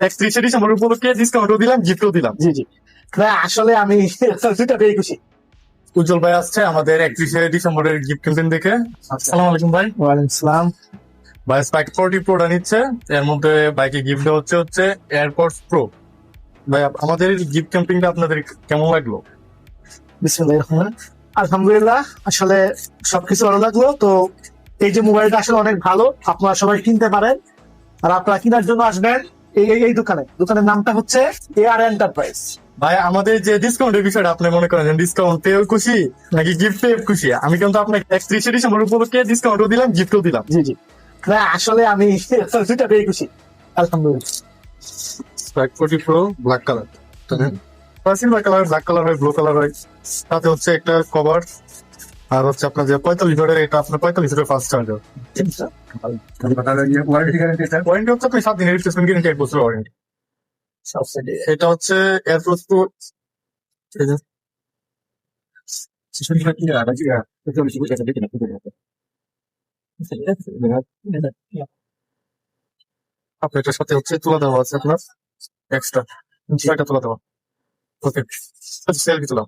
একত্রিশে ডিসেম্বর উপলক্ষে ডিসকাউন্টও দিলাম গিফটও দিলাম। জি জি। না আসলে আমি দুটা পেয়ে খুশি। উজ্জ্বল ভাই আসছে আমাদের একত্রিশে ডিসেম্বরের গিফট ক্যাম্পেইন দেখে। আসসালামু আলাইকুম ভাই। ওয়ালাইকুম সালাম। ভাই স্পাইক ফোরটি প্রোটা নিচ্ছে। এর মধ্যে বাইকে গিফট হচ্ছে হচ্ছে এয়ারপোর্টস প্রো ভাই আমাদের গিফট ক্যাম্পিংটা আপনাদের কেমন লাগল। আলহামদুলিল্লাহ আসলে সবকিছু ভালো লাগল। তো এই যে মোবাইলটা আসলে অনেক ভালো আপনারা সবাই কিনতে পারেন। আর আপনারা কেনার জন্য আসবেন এই এই- এই দোকানে। দোকানের নামটা হচ্ছে এআর এন্টারপ্রাইজ ভাই আমাদের যে ডিসকাউন্টের বিষয়টা আপনি মনে করেন ডিসকাউন্ট পেয়েও খুশি নাকি গিফট পেয়ে খুশি? আমি কিন্তু আপনাকে একত্রিশে ডিসেম্বর উপলক্ষে ডিসকাউন্টও দিলাম গিফটও দিলাম। জি জি। না আসলে আমি দুটা পেয়ে খুশি। আলহামদুলিল্লাহ। Forty pro black colour silver colour black colour হয় ব্লু কালার হয়। সাথে হচ্ছে একটা কভার আর হচ্ছে আপনার যে পঁয়তাল্লিশ লিটারের এটা আপনার পঁয়তাল্লিশ লিটার ফাস্ট চার্জার ওয়ারেন্টি হচ্ছে আপনি সাত দিনের রিপ্লেসমেন্ট গ্যারেন্টি এক বছর ওয়ারেন্টি এটা হচ্ছে এয়ারফোর্স প্রো আপনার এটার সাথে হচ্ছে তুলা দেওয়া আছে আপনার। এক্সট্রা ছয়টা তুলা দেওয়া। ওকে সেলফি তুলা।